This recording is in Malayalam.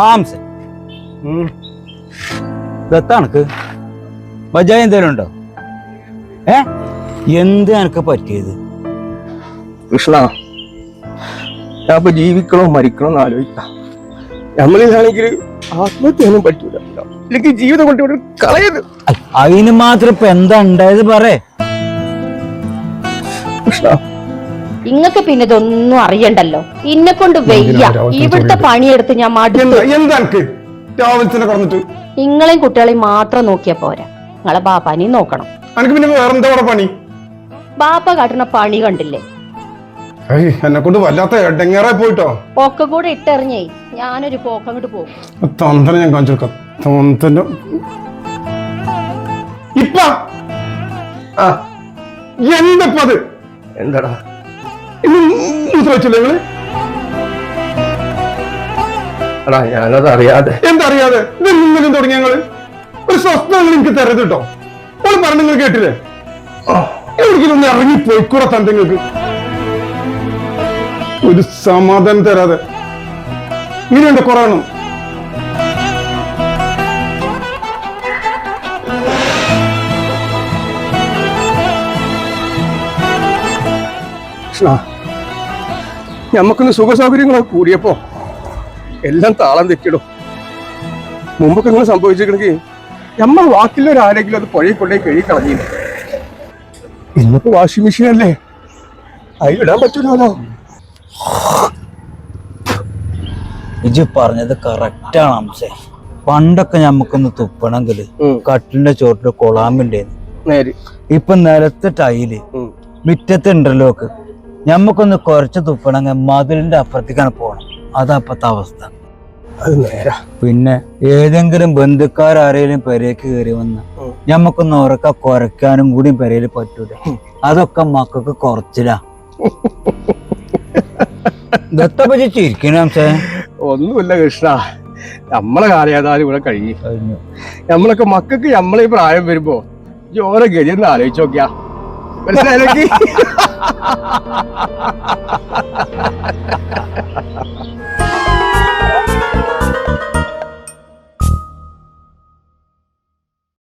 ആംസ് ദത്താണക്ക് ബജാജ് എന്തേലും ഉണ്ടോ? ഏ? എന്ത് എനക്ക് പറ്റിയത്? കൃഷ്ണ ഞാൻ ഇപ്പൊ ജീവിക്കണോ മരിക്കണോ എന്ന് ആലോചിക്കാം. നമ്മളിതാണെങ്കിൽ ആത്മഹത്യൊന്നും പറ്റൂല. അല്ലെങ്കിൽ ജീവിതം കൊണ്ട് ഇവിടെ കളയത് അതിന് മാത്രം ഇപ്പൊ എന്താ ഉണ്ടായത് പറേ കൃഷ്ണ ഇങ്ങക്ക് പിന്നെ ഇതൊന്നും അറിയണ്ടല്ലോ. ഇന്നെ കൊണ്ട് വെയ്യ. ഇവിടുത്തെ പണിയെടുത്ത് ഞാൻ മടുത്തു. നിങ്ങളെയും കുട്ടികളെയും മാത്രം നോക്കിയാ പോരാ. നിങ്ങളെ ബാപ്പാനെയും നോക്കണം. പിന്നെ വേറെന്താ പണി? ബാപ്പ കാട്ടുന്ന പണി കണ്ടില്ലേ? എന്നെ കൊണ്ട് വല്ലാത്ത എടങ്ങേറായി പോയിട്ടോ. ഒക്കെ കൂടെ ഇട്ടെറിഞ്ഞേ. ഞാനൊരു പോക്കങ്ങോട്ട് പോകും. തന്തനെ ഞാൻ കാണിച്ചു കൊടുക്കാം. തന്തന്റെ ഇപ്പ. ആ എന്തപ്പ അത്? എന്താടാ? വെച്ചില്ലേ നിങ്ങൾ? എടാ ഞാനത് അറിയാതെ എന്തറിയാതെ തുടങ്ങി തുടങ്ങിയ ഞങ്ങൾ ഒരു സ്വസ്ഥ നിങ്ങൾക്ക് തരരുത് കേട്ടോ ഓൾ പറഞ്ഞ നിങ്ങൾ കേട്ടില്ലേ? എവിടേക്കും ഒന്ന് ഇറങ്ങി പോയിക്കൂടെ തന്തങ്ങൾക്ക് ഒരു സമാധാനം തരാതെ. ഇങ്ങനെയുണ്ട് കുറെ കൃഷ്ണ ഞമ്മക്കൊന്ന് സുഖ സൗകര്യങ്ങളൊക്കെ കൂടിയപ്പോ എല്ലാം താളം തെറ്റിടും. മുമ്പൊക്കെ നിങ്ങൾ സംഭവിച്ചിട്ടുണ്ടെങ്കിൽ നമ്മൾ വാക്കിലൊരാരെങ്കിലും അത് പുഴയിൽ കൊണ്ടേ കഴുകി കളഞ്ഞില്ല? ഇന്നിപ്പോ വാഷിംഗ് മെഷീൻ അല്ലേ? അതിലിടാൻ പറ്റൂലോ ഇജ് പറഞ്ഞത് കറക്റ്റാണ് അംസേ. പണ്ടൊക്കെ നമുക്കൊന്ന് തുപ്പണമെങ്കിൽ. കട്ടിലിന്റെ ചോട്ടിൽ കൊളാമ്പുണ്ടായിരുന്നു ഇപ്പൊ നിലത്ത് ടൈൽ. മുറ്റത്ത് ഇന്റർലോക്ക് ഞമ്മക്കൊന്ന് കുറച്ച് തുപ്പണമെങ്കിൽ മതിലിന്റെ അപ്പുറത്തേക്കാണ് പോകണം അതാ ഇപ്പത്തെ അവസ്ഥ. അത് നേരാ. പിന്നെ ഏതെങ്കിലും ബന്ധുക്കാരെങ്കിലും പെരേക്ക് കയറി വന്ന്. ഞമ്മക്കൊന്ന് ഉറക്ക കുറയ്ക്കാനും കൂടി പെരയിൽ പറ്റൂല? അതൊക്കെ മക്കൾക്ക് കുറച്ചില്ല ദത്തപ്പറ്റി ചിരിക്കണം ഒന്നുമില്ല കൃഷ്ണ. നമ്മളെ കാലയാതാലും ഇവിടെ കഴിഞ്ഞു. കഴിഞ്ഞു. നമ്മളൊക്കെ മക്കൾക്ക് നമ്മളെ പ്രായം വരുമ്പോ ജോല ഗതി ഒന്ന് ആലോചിച്ച് നോക്കിയാ. മനസ്സിലായില്ലെങ്കിൽ